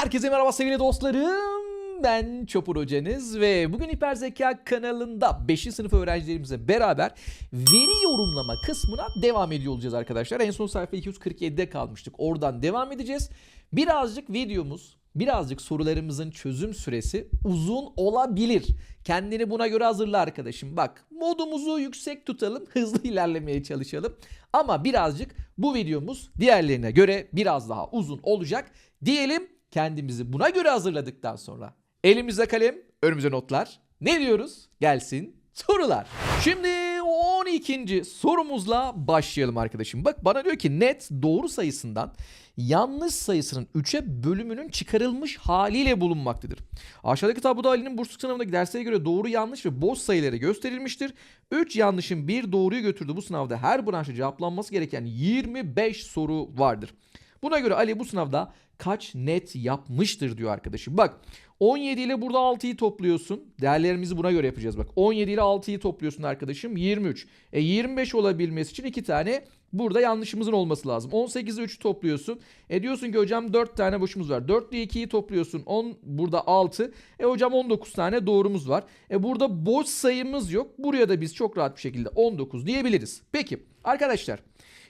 Herkese merhaba sevgili dostlarım. Ben Çopur Hocanız ve bugün Hiper Zeka kanalında 5. sınıf öğrencilerimizle beraber veri yorumlama kısmına devam ediyor olacağız arkadaşlar. En son sayfa 247'de kalmıştık. Oradan devam edeceğiz. Birazcık videomuz, birazcık sorularımızın çözüm süresi uzun olabilir. Kendini buna göre hazırla arkadaşım. Bak modumuzu yüksek tutalım, hızlı ilerlemeye çalışalım. Ama birazcık bu videomuz diğerlerine göre biraz daha uzun olacak diyelim kendimizi buna göre hazırladıktan sonra elimizde kalem, önümüze notlar. Ne diyoruz? Gelsin sorular. Şimdi 12. sorumuzla başlayalım arkadaşım. Bak bana diyor ki net doğru sayısından yanlış sayısının 3'e bölümünün çıkarılmış haliyle bulunmaktadır. Aşağıdaki tabloda Ali'nin bursluluk sınavındaki derslere göre doğru yanlış ve boş sayıları gösterilmiştir. 3 yanlışın bir doğruyu götürdü bu sınavda her branşta cevaplanması gereken 25 soru vardır. Buna göre Ali bu sınavda kaç net yapmıştır diyor arkadaşım. Bak 17 ile burada 6'yı topluyorsun. Değerlerimizi buna göre yapacağız bak. 17 ile 6'yı topluyorsun arkadaşım 23. E 25 olabilmesi için 2 tane burada yanlışımızın olması lazım. 18 ile 3'ü topluyorsun. E diyorsun ki hocam 4 tane boşumuz var. 4 ile 2'yi topluyorsun. 10 burada 6. E hocam 19 tane doğrumuz var. E burada boş sayımız yok. Buraya da biz çok rahat bir şekilde 19 diyebiliriz. Peki arkadaşlar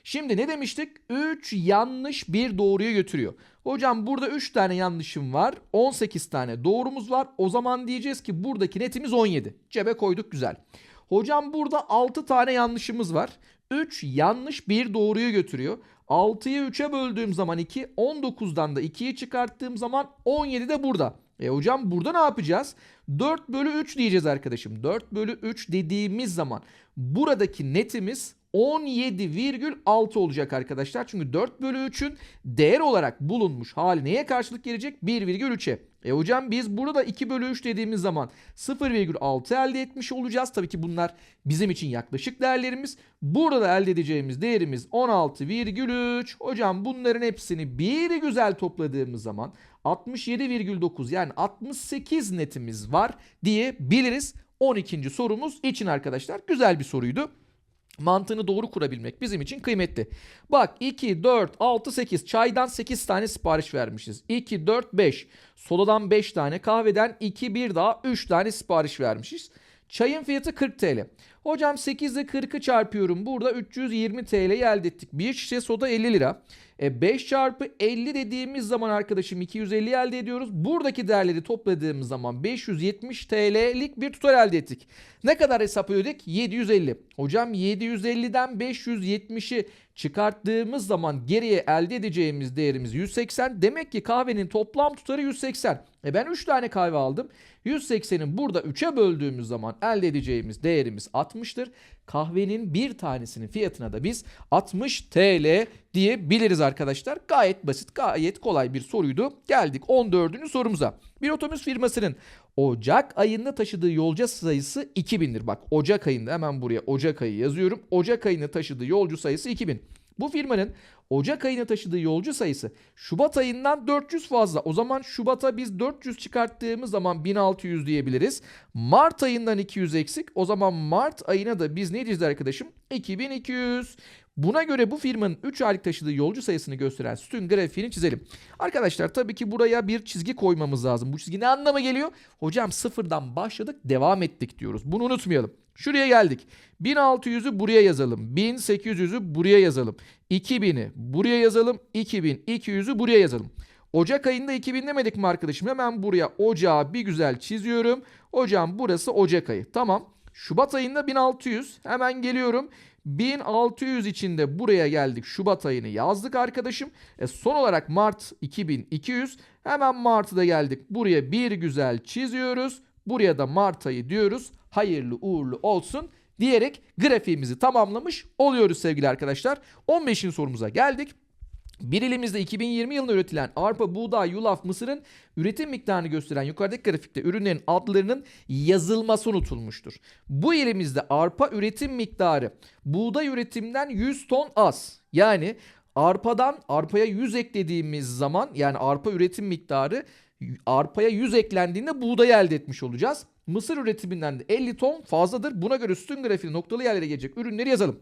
Şimdi ne demiştik? 3 yanlış bir doğruyu götürüyor. Hocam burada 3 tane yanlışım var. 18 tane doğrumuz var. O zaman diyeceğiz ki buradaki netimiz 17. Cebe koyduk güzel. Hocam burada 6 tane yanlışımız var. 3 yanlış bir doğruyu götürüyor. 6'yı 3'e böldüğüm zaman 2, 19'dan da 2'yi çıkarttığım zaman 17 de burada. E hocam burada ne yapacağız? 4 bölü 3 diyeceğiz arkadaşım. 4 bölü 3 dediğimiz zaman buradaki netimiz 17,6 olacak arkadaşlar. Çünkü 4 bölü 3'ün değer olarak bulunmuş hali neye karşılık gelecek? 1,3'e. E hocam biz burada 2 bölü 3 dediğimiz zaman 0,6 elde etmiş olacağız. Tabii ki bunlar bizim için yaklaşık değerlerimiz. Burada da elde edeceğimiz değerimiz 16,3. Hocam bunların hepsini bir güzel topladığımız zaman 67,9 yani 68 netimiz var diyebiliriz. 12. sorumuz için arkadaşlar güzel bir soruydu mantığını doğru kurabilmek bizim için kıymetli. Bak 2, 4, 6, 8 çaydan 8 tane sipariş vermişiz. 2, 4, 5 soladan 5 tane kahveden 2, 1 daha 3 tane sipariş vermişiz. Çayın fiyatı 40 TL. Hocam 8 ile 40'ı çarpıyorum. Burada 320 TL'yi elde ettik. Bir şişe soda 50 lira. E 5 çarpı 50 dediğimiz zaman arkadaşım 250 elde ediyoruz. Buradaki değerleri topladığımız zaman 570 TL'lik bir tutar elde ettik. Ne kadar hesap ödedik? 750. Hocam 750'den 570'i çıkarttığımız zaman geriye elde edeceğimiz değerimiz 180. Demek ki kahvenin toplam tutarı 180. E ben 3 tane kahve aldım. 180'in burada 3'e böldüğümüz zaman elde edeceğimiz değerimiz 60'tır. Kahvenin bir tanesinin fiyatına da biz 60 TL diyebiliriz arkadaşlar. Gayet basit, gayet kolay bir soruydu. Geldik 14. sorumuza. Bir otobüs firmasının Ocak ayında taşıdığı yolcu sayısı 2000'dir. Bak Ocak ayında hemen buraya Ocak ayı yazıyorum. Ocak ayında taşıdığı yolcu sayısı 2000. Bu firmanın Ocak ayına taşıdığı yolcu sayısı Şubat ayından 400 fazla. O zaman Şubat'a biz 400 çıkarttığımız zaman 1600 diyebiliriz. Mart ayından 200 eksik. O zaman Mart ayına da biz ne diyeceğiz arkadaşım? 2200. Buna göre bu firmanın 3 aylık taşıdığı yolcu sayısını gösteren sütun grafiğini çizelim. Arkadaşlar tabii ki buraya bir çizgi koymamız lazım. Bu çizgi ne anlama geliyor? Hocam sıfırdan başladık devam ettik diyoruz. Bunu unutmayalım. Şuraya geldik. 1600'ü buraya yazalım. 1800'ü buraya yazalım. 2000'i buraya yazalım. 2200'ü buraya yazalım. Ocak ayında 2000 demedik mi arkadaşım? Hemen buraya ocağı bir güzel çiziyorum. Hocam burası Ocak ayı. Tamam. Şubat ayında 1600. Hemen geliyorum. 1600 içinde buraya geldik. Şubat ayını yazdık arkadaşım. E son olarak Mart 2200. Hemen Mart'ı da geldik. Buraya bir güzel çiziyoruz. Buraya da Mart ayı diyoruz. Hayırlı uğurlu olsun diyerek grafiğimizi tamamlamış oluyoruz sevgili arkadaşlar. 15. sorumuza geldik. Bir ilimizde 2020 yılında üretilen arpa, buğday, yulaf, mısırın üretim miktarını gösteren yukarıdaki grafikte ürünlerin adlarının yazılması unutulmuştur. Bu ilimizde arpa üretim miktarı buğday üretimden 100 ton az. Yani arpadan arpaya 100 eklediğimiz zaman yani arpa üretim miktarı arpaya 100 eklendiğinde buğday elde etmiş olacağız. Mısır üretiminden de 50 ton fazladır. Buna göre sütun grafiği noktalı yerlere gelecek ürünleri yazalım.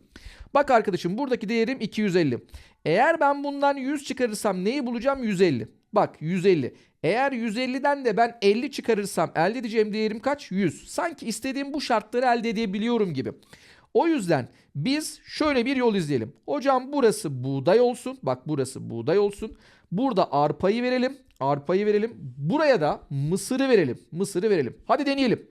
Bak arkadaşım buradaki değerim 250. Eğer ben bundan 100 çıkarırsam neyi bulacağım? 150. Bak 150. Eğer 150'den de ben 50 çıkarırsam elde edeceğim değerim kaç? 100. Sanki istediğim bu şartları elde edebiliyorum gibi. O yüzden biz şöyle bir yol izleyelim. Hocam burası buğday olsun. Bak burası buğday olsun. Burada arpayı verelim. Arpayı verelim. Buraya da mısırı verelim. Mısırı verelim. Hadi deneyelim.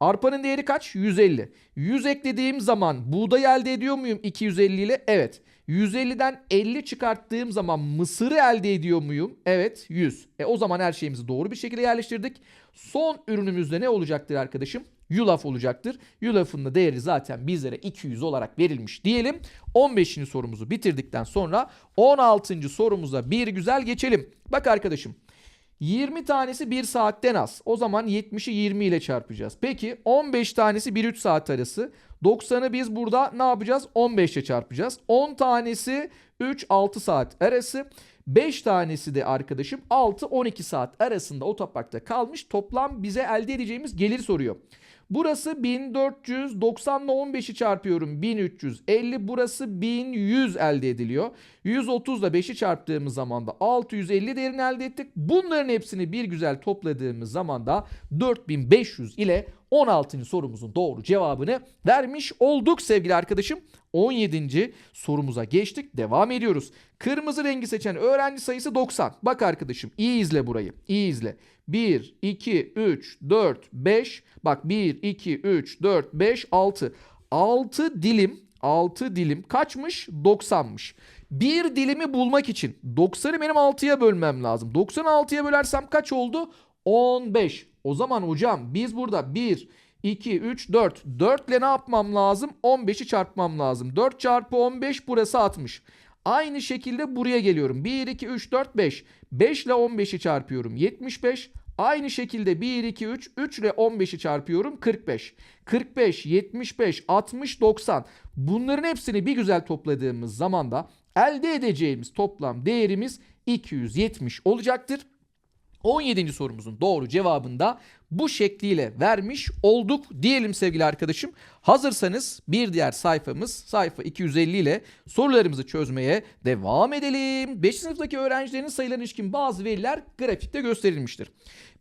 Arpanın değeri kaç? 150. 100 eklediğim zaman buğday elde ediyor muyum 250 ile? Evet. 150'den 50 çıkarttığım zaman mısırı elde ediyor muyum? Evet 100. E o zaman her şeyimizi doğru bir şekilde yerleştirdik. Son ürünümüzde ne olacaktır arkadaşım? Yulaf olacaktır. Yulafın da değeri zaten bizlere 200 olarak verilmiş diyelim. 15. sorumuzu bitirdikten sonra 16. sorumuza bir güzel geçelim. Bak arkadaşım 20 tanesi 1 saatten az. O zaman 70'i 20 ile çarpacağız. Peki 15 tanesi 1-3 saat arası. 90'ı biz burada ne yapacağız? 15 ile çarpacağız. 10 tanesi 3-6 saat arası. 5 tanesi de arkadaşım 6-12 saat arasında otoparkta kalmış. Toplam bize elde edeceğimiz gelir soruyor. Burası 1490 ile 15'i çarpıyorum 1350. Burası 1100 elde ediliyor. 130 ile 5'i çarptığımız zaman da 650 değerini elde ettik. Bunların hepsini bir güzel topladığımız zaman da 4500 ile 16. sorumuzun doğru cevabını vermiş olduk sevgili arkadaşım. 17. sorumuza geçtik. Devam ediyoruz. Kırmızı rengi seçen öğrenci sayısı 90. Bak arkadaşım iyi izle burayı. İyi izle. 1, 2, 3, 4, 5. Bak 1, 2, 3, 4, 5, 6. 6 dilim 6 dilim kaçmış? 90'mış. Bir dilimi bulmak için 90'ı benim 6'ya bölmem lazım. 90'ı 6'ya bölersem kaç oldu? 15. O zaman hocam biz burada 1, 2, 3, 4. 4 ile ne yapmam lazım? 15'i çarpmam lazım. 4 çarpı 15 burası 60. Aynı şekilde buraya geliyorum. 1, 2, 3, 4, 5. 5 ile 15'i çarpıyorum. 75. Aynı şekilde 1, 2, 3, 3 ile 15'i çarpıyorum 45. 45, 75, 60, 90. Bunların hepsini bir güzel topladığımız zaman da elde edeceğimiz toplam değerimiz 270 olacaktır. 17. sorumuzun doğru cevabını da bu şekliyle vermiş olduk diyelim sevgili arkadaşım. Hazırsanız bir diğer sayfamız sayfa 250 ile sorularımızı çözmeye devam edelim. 5. sınıftaki öğrencilerin sayılarına ilişkin bazı veriler grafikte gösterilmiştir.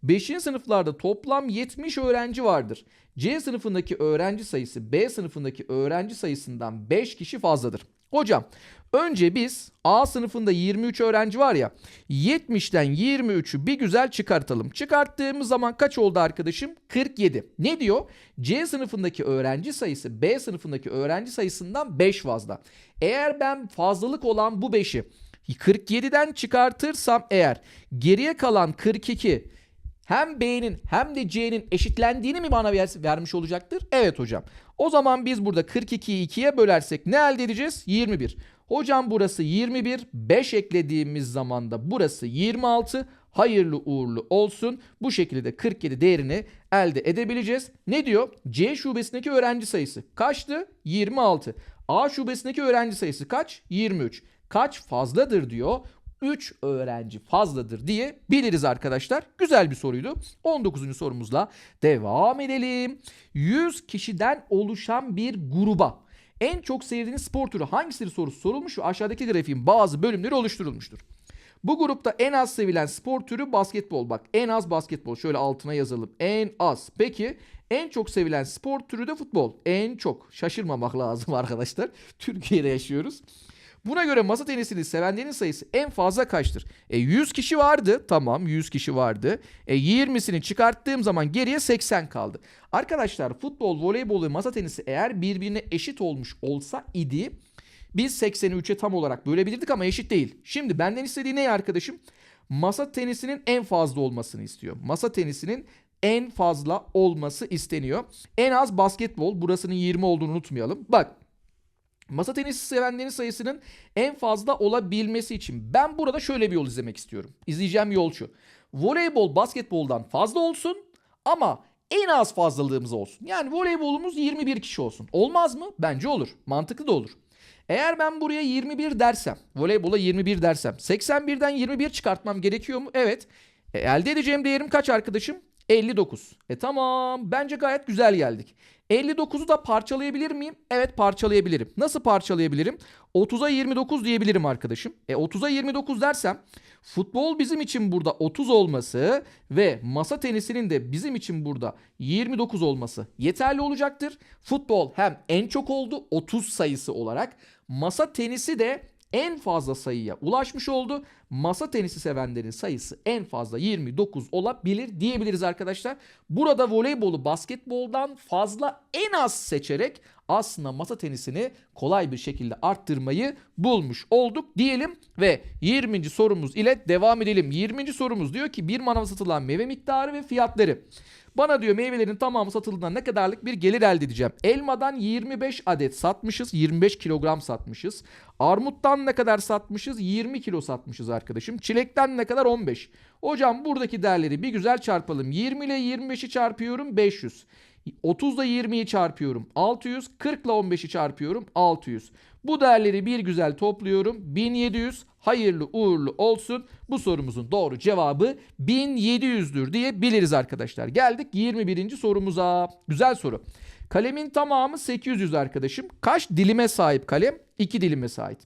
5. sınıflarda toplam 70 öğrenci vardır. C sınıfındaki öğrenci sayısı B sınıfındaki öğrenci sayısından 5 kişi fazladır. Hocam önce biz A sınıfında 23 öğrenci var ya 70'ten 23'ü bir güzel çıkartalım. Çıkarttığımız zaman kaç oldu arkadaşım? 47. Ne diyor? C sınıfındaki öğrenci sayısı B sınıfındaki öğrenci sayısından 5 fazla. Eğer ben fazlalık olan bu 5'i 47'den çıkartırsam eğer geriye kalan 42 hem B'nin hem de C'nin eşitlendiğini mi bana ver- vermiş olacaktır? Evet hocam. O zaman biz burada 42'yi 2'ye bölersek ne elde edeceğiz? 21. Hocam burası 21. 5 eklediğimiz zaman da burası 26. Hayırlı uğurlu olsun. Bu şekilde de 47 değerini elde edebileceğiz. Ne diyor? C şubesindeki öğrenci sayısı kaçtı? 26. A şubesindeki öğrenci sayısı kaç? 23. Kaç fazladır diyor. 3 öğrenci fazladır diye biliriz arkadaşlar. Güzel bir soruydu. 19. sorumuzla devam edelim. 100 kişiden oluşan bir gruba en çok sevdiğiniz spor türü hangisidir sorusu sorulmuş ve aşağıdaki grafiğin bazı bölümleri oluşturulmuştur. Bu grupta en az sevilen spor türü basketbol. Bak en az basketbol. Şöyle altına yazalım. En az. Peki en çok sevilen spor türü de futbol. En çok. Şaşırmamak lazım arkadaşlar. Türkiye'de yaşıyoruz. Buna göre masa tenisini sevenlerin sayısı en fazla kaçtır? E 100 kişi vardı. Tamam 100 kişi vardı. E 20'sini çıkarttığım zaman geriye 80 kaldı. Arkadaşlar futbol, voleybol ve masa tenisi eğer birbirine eşit olmuş olsa idi biz 83'e tam olarak bölebilirdik ama eşit değil. Şimdi benden istediği ne arkadaşım? Masa tenisinin en fazla olmasını istiyor. Masa tenisinin en fazla olması isteniyor. En az basketbol burasının 20 olduğunu unutmayalım. Bak Masa tenisi sevenlerin sayısının en fazla olabilmesi için ben burada şöyle bir yol izlemek istiyorum. İzleyeceğim yol şu. Voleybol basketboldan fazla olsun ama en az fazlalığımız olsun. Yani voleybolumuz 21 kişi olsun. Olmaz mı? Bence olur. Mantıklı da olur. Eğer ben buraya 21 dersem, voleybola 21 dersem 81'den 21 çıkartmam gerekiyor mu? Evet. E, elde edeceğim değerim kaç arkadaşım? 59. E tamam bence gayet güzel geldik. 59'u da parçalayabilir miyim? Evet parçalayabilirim. Nasıl parçalayabilirim? 30'a 29 diyebilirim arkadaşım. E 30'a 29 dersem futbol bizim için burada 30 olması ve masa tenisinin de bizim için burada 29 olması yeterli olacaktır. Futbol hem en çok oldu 30 sayısı olarak. Masa tenisi de en fazla sayıya ulaşmış oldu. Masa tenisi sevenlerin sayısı en fazla 29 olabilir diyebiliriz arkadaşlar. Burada voleybolu basketboldan fazla en az seçerek aslında masa tenisini kolay bir şekilde arttırmayı bulmuş olduk diyelim ve 20. sorumuz ile devam edelim. 20. sorumuz diyor ki bir manav satılan meyve miktarı ve fiyatları. Bana diyor meyvelerin tamamı satıldığında ne kadarlık bir gelir elde edeceğim. Elmadan 25 adet satmışız. 25 kilogram satmışız. Armuttan ne kadar satmışız? 20 kilo satmışız arkadaşım. Çilekten ne kadar? 15. Hocam buradaki değerleri bir güzel çarpalım. 20 ile 25'i çarpıyorum 500. 30 ile 20'yi çarpıyorum 600. 40 ile 15'i çarpıyorum 600. Bu değerleri bir güzel topluyorum. 1700 hayırlı uğurlu olsun. Bu sorumuzun doğru cevabı 1700'dür diyebiliriz arkadaşlar. Geldik 21. sorumuza. Güzel soru. Kalemin tamamı 800 arkadaşım. Kaç dilime sahip kalem? 2 dilime sahip.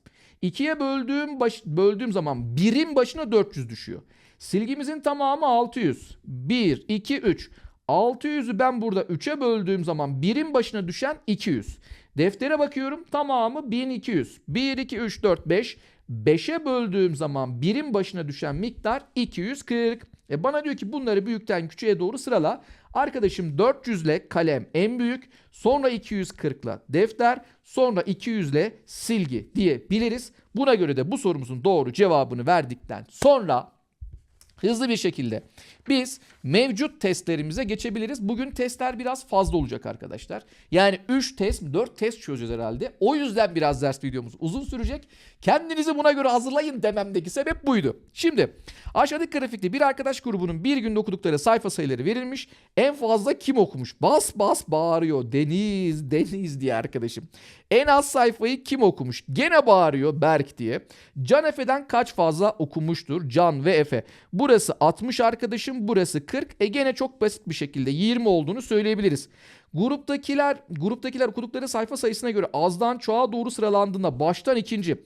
2'ye böldüğüm baş, böldüğüm zaman birim başına 400 düşüyor. Silgimizin tamamı 600. 1, 2, 3. 600'ü ben burada 3'e böldüğüm zaman birim başına düşen 200. Deftere bakıyorum tamamı 1200. 1, 2, 3, 4, 5. 5'e böldüğüm zaman birim başına düşen miktar 240. E bana diyor ki bunları büyükten küçüğe doğru sırala. Arkadaşım 400 ile kalem en büyük, sonra 240 ile defter, sonra 200 ile silgi diyebiliriz. Buna göre de bu sorumuzun doğru cevabını verdikten sonra hızlı bir şekilde biz mevcut testlerimize geçebiliriz. Bugün testler biraz fazla olacak arkadaşlar. Yani 3 test, 4 test çözeceğiz herhalde. O yüzden biraz ders videomuz uzun sürecek. Kendinizi buna göre hazırlayın dememdeki sebep buydu. Şimdi aşağıdaki grafikte bir arkadaş grubunun bir günde okudukları sayfa sayıları verilmiş. En fazla kim okumuş? Bas bas bağırıyor. Deniz, Deniz diye arkadaşım. En az sayfayı kim okumuş? Gene bağırıyor Berk diye. Can Efe'den kaç fazla okumuştur? Can ve Efe. Burası 60 arkadaşım, burası 40. E gene çok basit bir şekilde 20 olduğunu söyleyebiliriz. Gruptakiler gruptakiler okudukları sayfa sayısına göre azdan çoğa doğru sıralandığında baştan ikinci.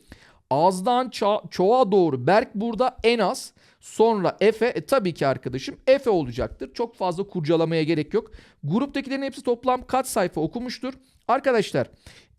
Azdan ço- çoğa doğru Berk burada en az. Sonra Efe e, tabii ki arkadaşım Efe olacaktır. Çok fazla kurcalamaya gerek yok. Gruptakilerin hepsi toplam kaç sayfa okumuştur? Arkadaşlar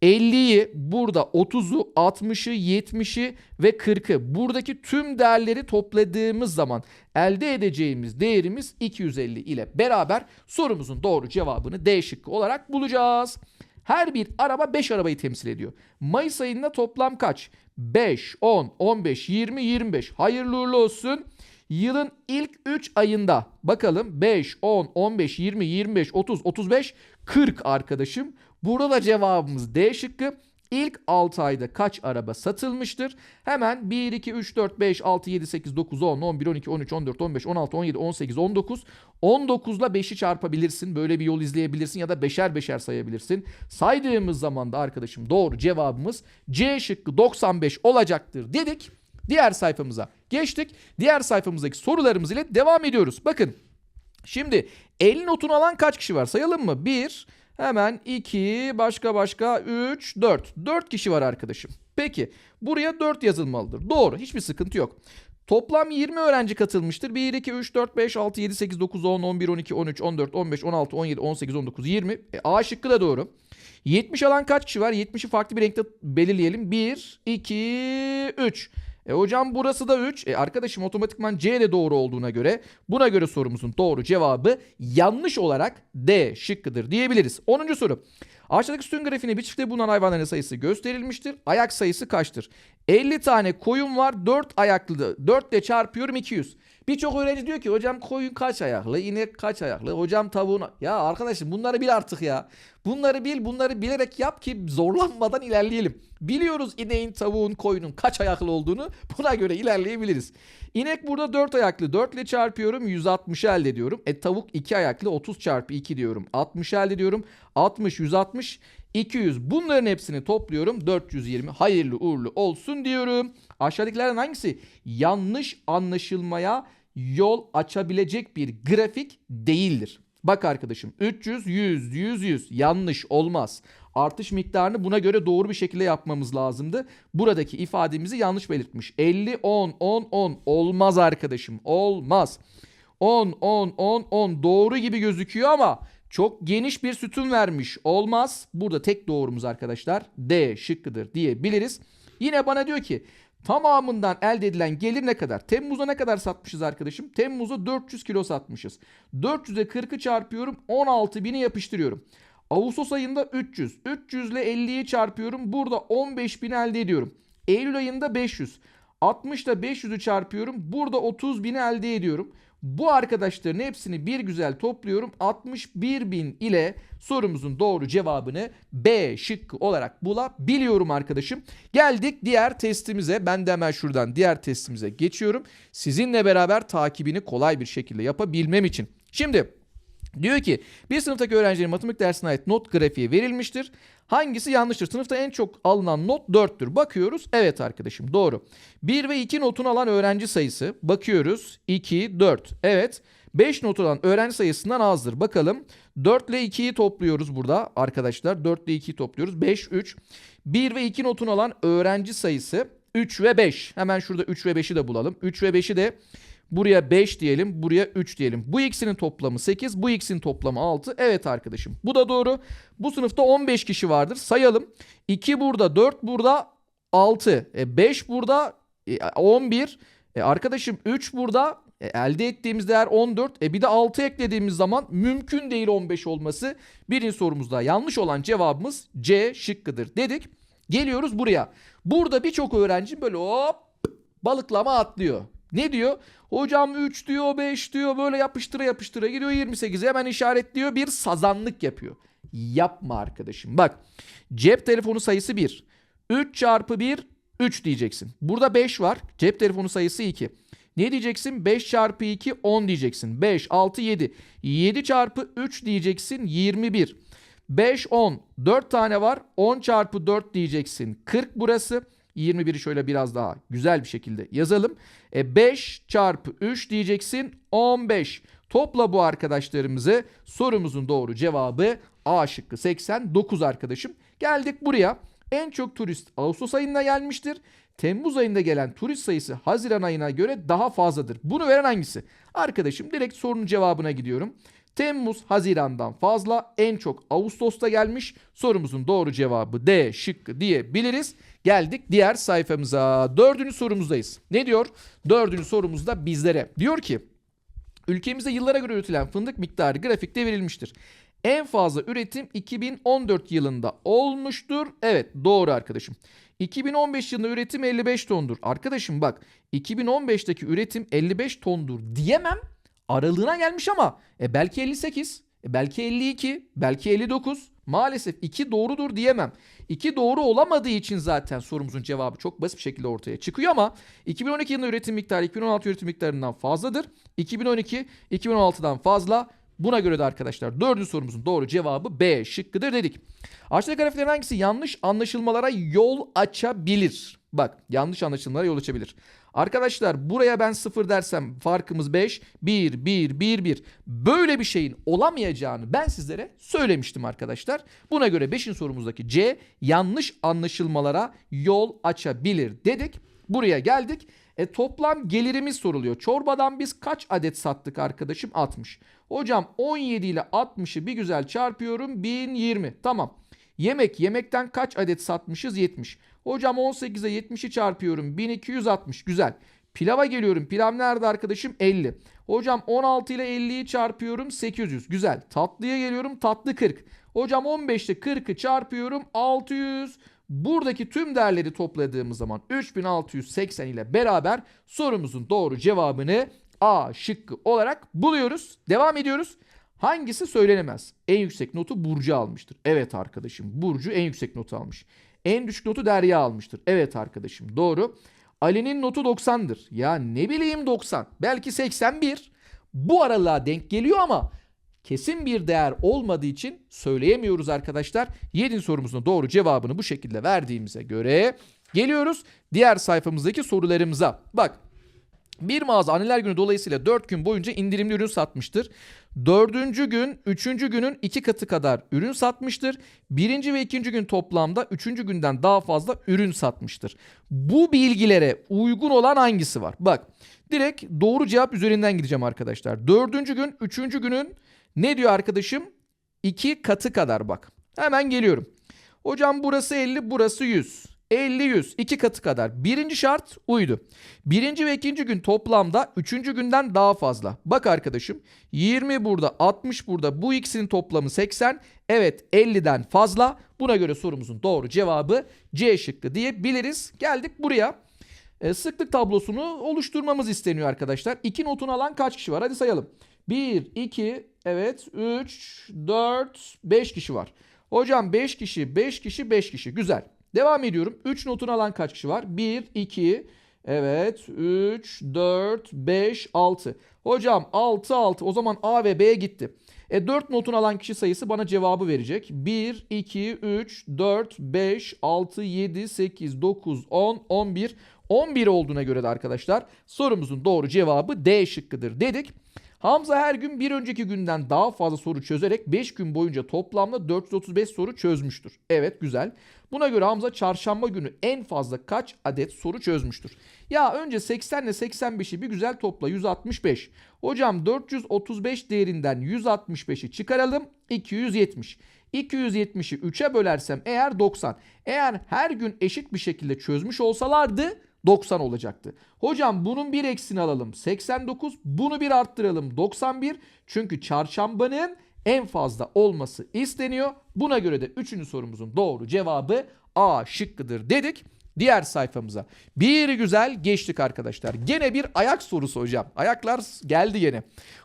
50'yi burada 30'u 60'ı 70'i ve 40'ı buradaki tüm değerleri topladığımız zaman elde edeceğimiz değerimiz 250 ile beraber sorumuzun doğru cevabını D şıkkı olarak bulacağız. Her bir araba 5 arabayı temsil ediyor. Mayıs ayında toplam kaç? 5, 10, 15, 20, 25. Hayırlı uğurlu olsun. Yılın ilk 3 ayında bakalım 5, 10, 15, 20, 25, 30, 35, 40 arkadaşım. Burada da cevabımız D şıkkı. İlk 6 ayda kaç araba satılmıştır? Hemen 1, 2, 3, 4, 5, 6, 7, 8, 9, 10, 11, 12, 13, 14, 15, 16, 17, 18, 19. 19 ile 5'i çarpabilirsin. Böyle bir yol izleyebilirsin ya da beşer beşer sayabilirsin. Saydığımız zaman da arkadaşım doğru cevabımız C şıkkı 95 olacaktır dedik. Diğer sayfamıza geçtik. Diğer sayfamızdaki sorularımız ile devam ediyoruz. Bakın şimdi 50 notunu alan kaç kişi var sayalım mı? 1, Hemen 2, başka başka 3, 4. 4 kişi var arkadaşım. Peki buraya 4 yazılmalıdır. Doğru hiçbir sıkıntı yok. Toplam 20 öğrenci katılmıştır. 1, 2, 3, 4, 5, 6, 7, 8, 9, 10, 11, 12, 13, 14, 15, 16, 17, 18, 19, 20. E, A şıkkı da doğru. 70 alan kaç kişi var? 70'i farklı bir renkte belirleyelim. 1, 2, 3. E hocam burası da 3. E arkadaşım otomatikman C de doğru olduğuna göre buna göre sorumuzun doğru cevabı yanlış olarak D şıkkıdır diyebiliriz. 10. soru. Aşağıdaki sütun grafiğinde bir çiftte bulunan hayvanların sayısı gösterilmiştir. Ayak sayısı kaçtır? 50 tane koyun var 4 ayaklı. 4 ile çarpıyorum 200. Birçok öğrenci diyor ki hocam koyun kaç ayaklı, inek kaç ayaklı, hocam tavuğun... Ya arkadaşım bunları bil artık ya. Bunları bil, bunları bilerek yap ki zorlanmadan ilerleyelim. Biliyoruz ineğin, tavuğun, koyunun kaç ayaklı olduğunu buna göre ilerleyebiliriz. İnek burada 4 ayaklı. 4 ile çarpıyorum 160 elde ediyorum. E tavuk 2 ayaklı 30 çarpı 2 diyorum. 60 elde ediyorum. 60, 160, 200. Bunların hepsini topluyorum. 420 hayırlı uğurlu olsun diyorum. Aşağıdakilerden hangisi yanlış anlaşılmaya yol açabilecek bir grafik değildir. Bak arkadaşım 300, 100, 100, 100 yanlış olmaz. Artış miktarını buna göre doğru bir şekilde yapmamız lazımdı. Buradaki ifademizi yanlış belirtmiş. 50, 10, 10, 10 olmaz arkadaşım olmaz. 10, 10, 10, 10 doğru gibi gözüküyor ama çok geniş bir sütun vermiş. Olmaz. Burada tek doğrumuz arkadaşlar D şıkkıdır diyebiliriz. Yine bana diyor ki tamamından elde edilen gelir ne kadar? Temmuz'a ne kadar satmışız arkadaşım? Temmuz'a 400 kilo satmışız. 400'e 40'ı çarpıyorum 16 bini yapıştırıyorum. Ağustos ayında 300. 300 ile 50'yi çarpıyorum. Burada 15 bin elde ediyorum. Eylül ayında 500. 60 ile 500'ü çarpıyorum. Burada 30 bini elde ediyorum. Bu arkadaşların hepsini bir güzel topluyorum. 61 bin ile sorumuzun doğru cevabını B şıkkı olarak bulabiliyorum arkadaşım. Geldik diğer testimize. Ben de hemen şuradan diğer testimize geçiyorum. Sizinle beraber takibini kolay bir şekilde yapabilmem için. Şimdi Diyor ki bir sınıftaki öğrencilerin matematik dersine ait not grafiği verilmiştir. Hangisi yanlıştır? Sınıfta en çok alınan not 4'tür. Bakıyoruz. Evet arkadaşım doğru. 1 ve 2 notunu alan öğrenci sayısı. Bakıyoruz. 2, 4. Evet. 5 not alan öğrenci sayısından azdır. Bakalım. 4 ile 2'yi topluyoruz burada arkadaşlar. 4 ile 2'yi topluyoruz. 5, 3. 1 ve 2 notunu alan öğrenci sayısı 3 ve 5. Hemen şurada 3 ve 5'i de bulalım. 3 ve 5'i de Buraya 5 diyelim. Buraya 3 diyelim. Bu ikisinin toplamı 8. Bu ikisinin toplamı 6. Evet arkadaşım. Bu da doğru. Bu sınıfta 15 kişi vardır. Sayalım. 2 burada, 4 burada, 6. E 5 burada, e 11. E arkadaşım 3 burada. E elde ettiğimiz değer 14. E bir de 6 eklediğimiz zaman mümkün değil 15 olması. Birinci sorumuzda yanlış olan cevabımız C şıkkıdır dedik. Geliyoruz buraya. Burada birçok öğrenci böyle hop balıklama atlıyor. Ne diyor? Hocam 3 diyor 5 diyor böyle yapıştıra yapıştıra gidiyor 28'e hemen işaretliyor bir sazanlık yapıyor. Yapma arkadaşım bak cep telefonu sayısı 1. 3 çarpı 1 3 diyeceksin. Burada 5 var cep telefonu sayısı 2. Ne diyeceksin? 5 çarpı 2 10 diyeceksin. 5, 6, 7. 7 çarpı 3 diyeceksin 21. 5, 10. 4 tane var. 10 çarpı 4 diyeceksin. 40 burası. 21'i şöyle biraz daha güzel bir şekilde yazalım. E 5 çarpı 3 diyeceksin 15. Topla bu arkadaşlarımızı sorumuzun doğru cevabı A şıkkı 89 arkadaşım. Geldik buraya. En çok turist Ağustos ayında gelmiştir. Temmuz ayında gelen turist sayısı Haziran ayına göre daha fazladır. Bunu veren hangisi? Arkadaşım direkt sorunun cevabına gidiyorum. Temmuz Haziran'dan fazla en çok Ağustos'ta gelmiş. Sorumuzun doğru cevabı D şıkkı diyebiliriz. Geldik diğer sayfamıza. Dördüncü sorumuzdayız. Ne diyor? Dördüncü sorumuzda bizlere. Diyor ki ülkemizde yıllara göre üretilen fındık miktarı grafikte verilmiştir. En fazla üretim 2014 yılında olmuştur. Evet doğru arkadaşım. 2015 yılında üretim 55 tondur. Arkadaşım bak 2015'teki üretim 55 tondur diyemem. Aralığına gelmiş ama e belki 58, e belki 52, belki 59. Maalesef 2 doğrudur diyemem. 2 doğru olamadığı için zaten sorumuzun cevabı çok basit bir şekilde ortaya çıkıyor ama 2012 yılında üretim miktarı 2016 üretim miktarından fazladır. 2012 2016'dan fazla. Buna göre de arkadaşlar dördüncü sorumuzun doğru cevabı B şıkkıdır dedik. Aşağıdaki grafiklerin hangisi yanlış anlaşılmalara yol açabilir? Bak yanlış anlaşılmalara yol açabilir. Arkadaşlar buraya ben 0 dersem farkımız 5. 1, 1, 1, 1. Böyle bir şeyin olamayacağını ben sizlere söylemiştim arkadaşlar. Buna göre 5. sorumuzdaki C yanlış anlaşılmalara yol açabilir dedik. Buraya geldik. E toplam gelirimiz soruluyor. Çorbadan biz kaç adet sattık arkadaşım? 60. Hocam 17 ile 60'ı bir güzel çarpıyorum. 1020. Tamam. Yemek. Yemekten kaç adet satmışız? 70. Hocam 18'e 70'i çarpıyorum. 1260. Güzel. Pilava geliyorum. Pilav nerede arkadaşım? 50. Hocam 16 ile 50'yi çarpıyorum. 800. Güzel. Tatlıya geliyorum. Tatlı 40. Hocam 15 ile 40'ı çarpıyorum. 600. Buradaki tüm değerleri topladığımız zaman 3680 ile beraber sorumuzun doğru cevabını A şıkkı olarak buluyoruz. Devam ediyoruz. Hangisi söylenemez? En yüksek notu Burcu almıştır. Evet arkadaşım Burcu en yüksek notu almış. En düşük notu Derya almıştır. Evet arkadaşım doğru. Ali'nin notu 90'dır. Ya ne bileyim 90. Belki 81. Bu aralığa denk geliyor ama kesin bir değer olmadığı için söyleyemiyoruz arkadaşlar. 7. sorumuzun doğru cevabını bu şekilde verdiğimize göre geliyoruz diğer sayfamızdaki sorularımıza. Bak Bir mağaza anneler günü dolayısıyla 4 gün boyunca indirimli ürün satmıştır. Dördüncü gün, üçüncü günün iki katı kadar ürün satmıştır. Birinci ve ikinci gün toplamda üçüncü günden daha fazla ürün satmıştır. Bu bilgilere uygun olan hangisi var? Bak direkt doğru cevap üzerinden gideceğim arkadaşlar. Dördüncü gün, üçüncü günün ne diyor arkadaşım? İki katı kadar bak. Hemen geliyorum. Hocam burası 50, burası 100. 50 100 iki katı kadar. Birinci şart uydu. Birinci ve ikinci gün toplamda üçüncü günden daha fazla. Bak arkadaşım 20 burada 60 burada bu ikisinin toplamı 80. Evet 50'den fazla. Buna göre sorumuzun doğru cevabı C şıkkı diyebiliriz. Geldik buraya. E, sıklık tablosunu oluşturmamız isteniyor arkadaşlar. 2 notunu alan kaç kişi var? Hadi sayalım. 1, 2, evet 3, 4, 5 kişi var. Hocam 5 kişi, 5 kişi, 5 kişi. Güzel. Devam ediyorum. 3 notunu alan kaç kişi var? 1, 2, evet 3, 4, 5, 6. Hocam 6, 6. O zaman A ve B'ye gitti. E 4 notunu alan kişi sayısı bana cevabı verecek. 1, 2, 3, 4, 5, 6, 7, 8, 9, 10, 11. 11 olduğuna göre de arkadaşlar sorumuzun doğru cevabı D şıkkıdır dedik. Hamza her gün bir önceki günden daha fazla soru çözerek 5 gün boyunca toplamda 435 soru çözmüştür. Evet güzel. Buna göre Hamza çarşamba günü en fazla kaç adet soru çözmüştür? Ya önce 80 ile 85'i bir güzel topla 165. Hocam 435 değerinden 165'i çıkaralım 270. 270'i 3'e bölersem eğer 90. Eğer her gün eşit bir şekilde çözmüş olsalardı 90 olacaktı. Hocam bunun bir eksini alalım 89. Bunu bir arttıralım 91. Çünkü çarşambanın en fazla olması isteniyor. Buna göre de 3. sorumuzun doğru cevabı A şıkkıdır dedik. Diğer sayfamıza. Bir güzel geçtik arkadaşlar. Gene bir ayak sorusu hocam. Ayaklar geldi gene.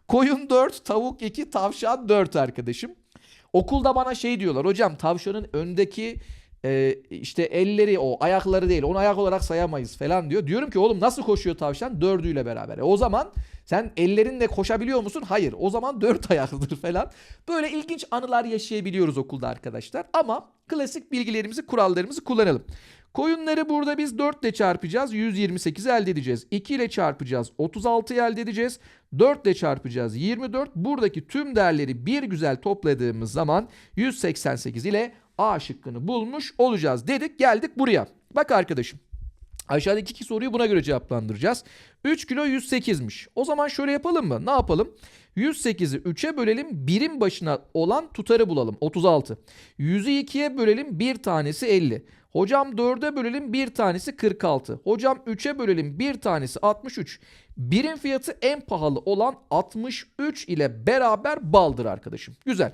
Koyun 4, tavuk 2, tavşan 4 arkadaşım. Okulda bana şey diyorlar. Hocam tavşanın öndeki e, işte elleri o ayakları değil onu ayak olarak sayamayız falan diyor. Diyorum ki oğlum nasıl koşuyor tavşan? Dördüyle beraber. E, o zaman sen ellerinle koşabiliyor musun? Hayır. O zaman dört ayaklıdır falan. Böyle ilginç anılar yaşayabiliyoruz okulda arkadaşlar. Ama klasik bilgilerimizi kurallarımızı kullanalım. Koyunları burada biz 4 ile çarpacağız. 128 elde edeceğiz. 2 ile çarpacağız. 36 elde edeceğiz. 4 ile çarpacağız. 24. Buradaki tüm değerleri bir güzel topladığımız zaman 188 ile A şıkkını bulmuş olacağız dedik. Geldik buraya. Bak arkadaşım. Aşağıdaki iki soruyu buna göre cevaplandıracağız. 3 kilo 108'miş. O zaman şöyle yapalım mı? Ne yapalım? 108'i 3'e bölelim. Birim başına olan tutarı bulalım. 36. 100'ü 2'ye bölelim. Bir tanesi 50. Hocam 4'e bölelim. Bir tanesi 46. Hocam 3'e bölelim. Bir tanesi 63. Birim fiyatı en pahalı olan 63 ile beraber baldır arkadaşım. Güzel.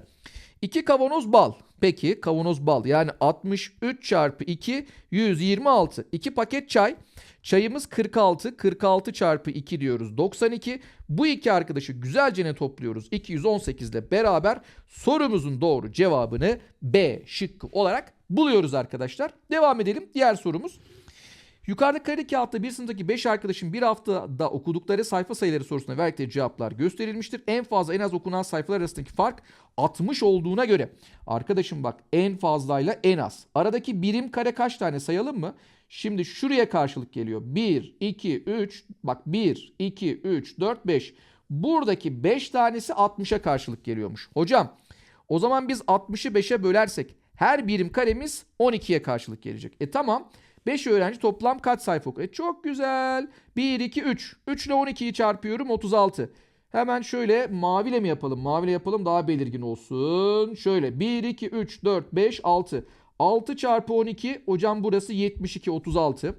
2 kavanoz bal. Peki kavanoz bal yani 63 çarpı 2 126. 2 paket çay. Çayımız 46. 46 çarpı 2 diyoruz 92. Bu iki arkadaşı güzelce ne topluyoruz? 218 ile beraber sorumuzun doğru cevabını B şıkkı olarak buluyoruz arkadaşlar. Devam edelim. Diğer sorumuz. Yukarıda kare kağıtta bir sınıftaki 5 arkadaşın bir haftada okudukları sayfa sayıları sorusuna verdikleri cevaplar gösterilmiştir. En fazla en az okunan sayfalar arasındaki fark 60 olduğuna göre. Arkadaşım bak en fazlayla en az. Aradaki birim kare kaç tane sayalım mı? Şimdi şuraya karşılık geliyor. 1, 2, 3, bak 1, 2, 3, 4, 5. Buradaki 5 tanesi 60'a karşılık geliyormuş. Hocam o zaman biz 60'ı 5'e bölersek her birim karemiz 12'ye karşılık gelecek. E tamam. 5 öğrenci toplam kaç sayfa okuyor? E çok güzel. 1, 2, 3. 3 ile 12'yi çarpıyorum 36. Hemen şöyle maviyle mi yapalım? Maviyle yapalım daha belirgin olsun. Şöyle 1, 2, 3, 4, 5, 6. 6 çarpı 12. Hocam burası 72, 36.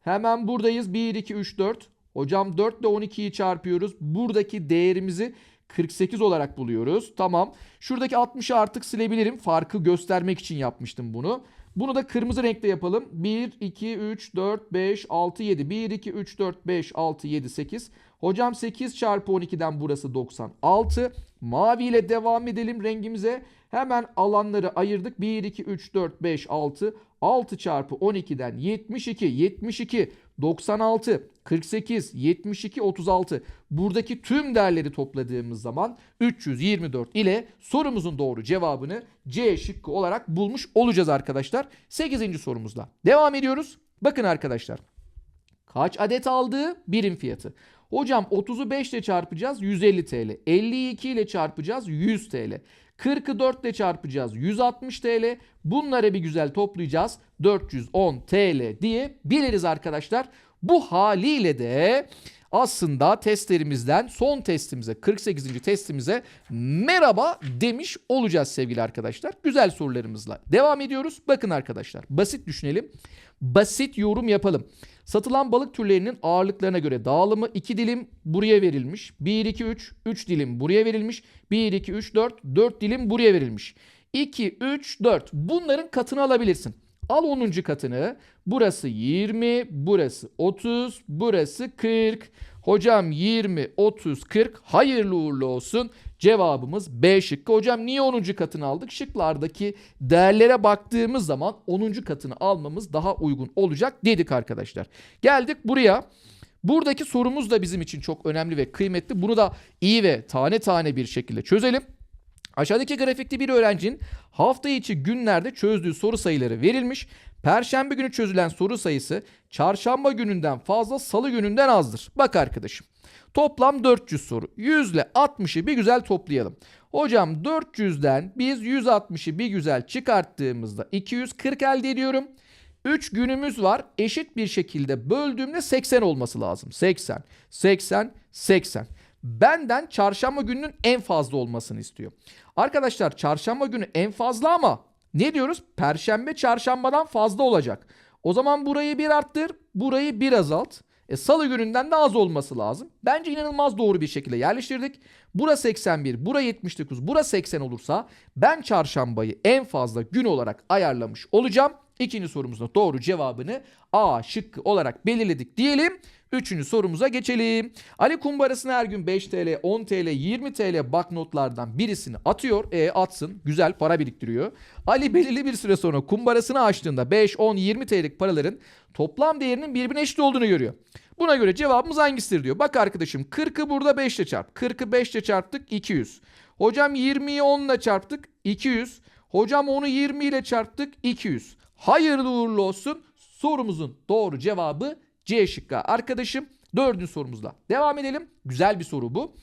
Hemen buradayız. 1, 2, 3, 4. Hocam 4 ile 12'yi çarpıyoruz. Buradaki değerimizi 48 olarak buluyoruz. Tamam. Şuradaki 60'ı artık silebilirim. Farkı göstermek için yapmıştım bunu. Bunu da kırmızı renkte yapalım. 1, 2, 3, 4, 5, 6, 7. 1, 2, 3, 4, 5, 6, 7, 8. Hocam 8 çarpı 12'den burası 96. Mavi ile devam edelim rengimize. Hemen alanları ayırdık. 1, 2, 3, 4, 5, 6. 6 çarpı 12'den 72. 72, 96, 48, 72, 36. Buradaki tüm değerleri topladığımız zaman 324 ile sorumuzun doğru cevabını C şıkkı olarak bulmuş olacağız arkadaşlar. 8. sorumuzla devam ediyoruz. Bakın arkadaşlar. Kaç adet aldığı birim fiyatı. Hocam 30'u 5 ile çarpacağız 150 TL. 50'yi 2 ile çarpacağız 100 TL. 40'ı 4 ile çarpacağız 160 TL. Bunları bir güzel toplayacağız 410 TL diye biliriz arkadaşlar. Bu haliyle de aslında testlerimizden son testimize 48. testimize merhaba demiş olacağız sevgili arkadaşlar. Güzel sorularımızla devam ediyoruz. Bakın arkadaşlar basit düşünelim. Basit yorum yapalım. Satılan balık türlerinin ağırlıklarına göre dağılımı 2 dilim buraya verilmiş. 1, 2, 3, 3 dilim buraya verilmiş. 1, 2, 3, 4, 4 dilim buraya verilmiş. 2, 3, 4 bunların katını alabilirsin. Al 10. katını. Burası 20, burası 30, burası 40. Hocam 20, 30, 40 hayırlı uğurlu olsun. Cevabımız B şıkkı. Hocam niye 10. katını aldık? Şıklardaki değerlere baktığımız zaman 10. katını almamız daha uygun olacak dedik arkadaşlar. Geldik buraya. Buradaki sorumuz da bizim için çok önemli ve kıymetli. Bunu da iyi ve tane tane bir şekilde çözelim. Aşağıdaki grafikte bir öğrencinin hafta içi günlerde çözdüğü soru sayıları verilmiş. Perşembe günü çözülen soru sayısı çarşamba gününden fazla salı gününden azdır. Bak arkadaşım. Toplam 400 soru. 100 ile 60'ı bir güzel toplayalım. Hocam 400'den biz 160'ı bir güzel çıkarttığımızda 240 elde ediyorum. 3 günümüz var. Eşit bir şekilde böldüğümde 80 olması lazım. 80, 80, 80. Benden çarşamba gününün en fazla olmasını istiyor. Arkadaşlar çarşamba günü en fazla ama ne diyoruz? Perşembe çarşambadan fazla olacak. O zaman burayı bir arttır, burayı bir azalt. E, Salı gününden de az olması lazım. Bence inanılmaz doğru bir şekilde yerleştirdik. Bura 81, bura 79, bura 80 olursa ben çarşambayı en fazla gün olarak ayarlamış olacağım. İkinci sorumuzun doğru cevabını A şıkkı olarak belirledik diyelim. Üçüncü sorumuza geçelim. Ali kumbarasına her gün 5 TL, 10 TL, 20 TL banknotlardan birisini atıyor. E atsın. Güzel para biriktiriyor. Ali belirli bir süre sonra kumbarasını açtığında 5, 10, 20 TL'lik paraların toplam değerinin birbirine eşit olduğunu görüyor. Buna göre cevabımız hangisidir diyor. Bak arkadaşım 40'ı burada 5 ile çarp. 40'ı 5 ile çarptık 200. Hocam 20'yi 10 ile çarptık 200. Hocam onu 20 ile çarptık 200. Hayırlı uğurlu olsun. Sorumuzun doğru cevabı C şıkkı. Arkadaşım dördüncü sorumuzla devam edelim. Güzel bir soru bu.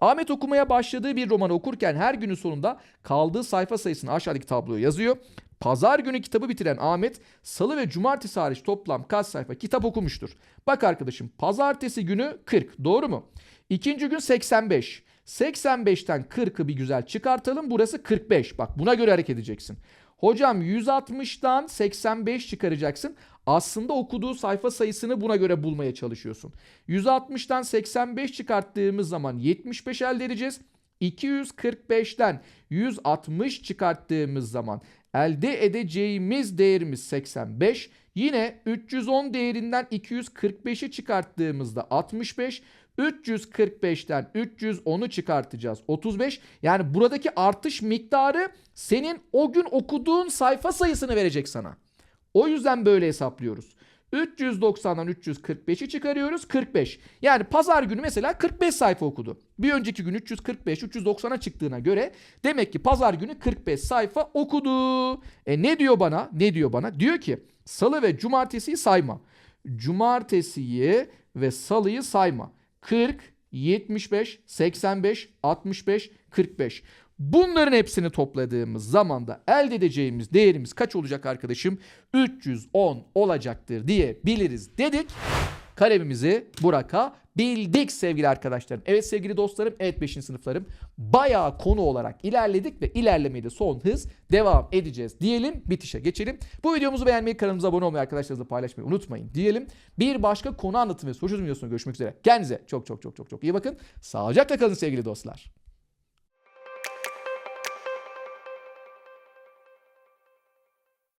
Ahmet okumaya başladığı bir romanı okurken her günün sonunda kaldığı sayfa sayısını aşağıdaki tabloya yazıyor. Pazar günü kitabı bitiren Ahmet salı ve cumartesi hariç toplam kaç sayfa kitap okumuştur? Bak arkadaşım pazartesi günü 40 doğru mu? İkinci gün 85. 85'ten 40'ı bir güzel çıkartalım. Burası 45. Bak buna göre hareket edeceksin. Hocam 160'tan 85 çıkaracaksın. Aslında okuduğu sayfa sayısını buna göre bulmaya çalışıyorsun. 160'tan 85 çıkarttığımız zaman 75 elde edeceğiz. 245'ten 160 çıkarttığımız zaman elde edeceğimiz değerimiz 85. Yine 310 değerinden 245'i çıkarttığımızda 65. 345'ten 310'u çıkartacağız 35. Yani buradaki artış miktarı senin o gün okuduğun sayfa sayısını verecek sana. O yüzden böyle hesaplıyoruz. 390'dan 345'i çıkarıyoruz 45. Yani pazar günü mesela 45 sayfa okudu. Bir önceki gün 345 390'a çıktığına göre demek ki pazar günü 45 sayfa okudu. E ne diyor bana? Ne diyor bana? Diyor ki salı ve cumartesiyi sayma. Cumartesiyi ve salıyı sayma. 40, 75, 85, 65, 45. Bunların hepsini topladığımız zaman da elde edeceğimiz değerimiz kaç olacak arkadaşım? 310 olacaktır diye biliriz dedik. Kalemimizi Burak'a bildik sevgili arkadaşlarım. Evet sevgili dostlarım, evet 5. sınıflarım. Bayağı konu olarak ilerledik ve ilerlemeyi de son hız devam edeceğiz diyelim. Bitişe geçelim. Bu videomuzu beğenmeyi, kanalımıza abone olmayı, arkadaşlarınızla paylaşmayı unutmayın diyelim. Bir başka konu anlatım ve soru çözüm videosunda görüşmek üzere. Kendinize çok çok çok çok çok iyi bakın. Sağlıcakla kalın sevgili dostlar.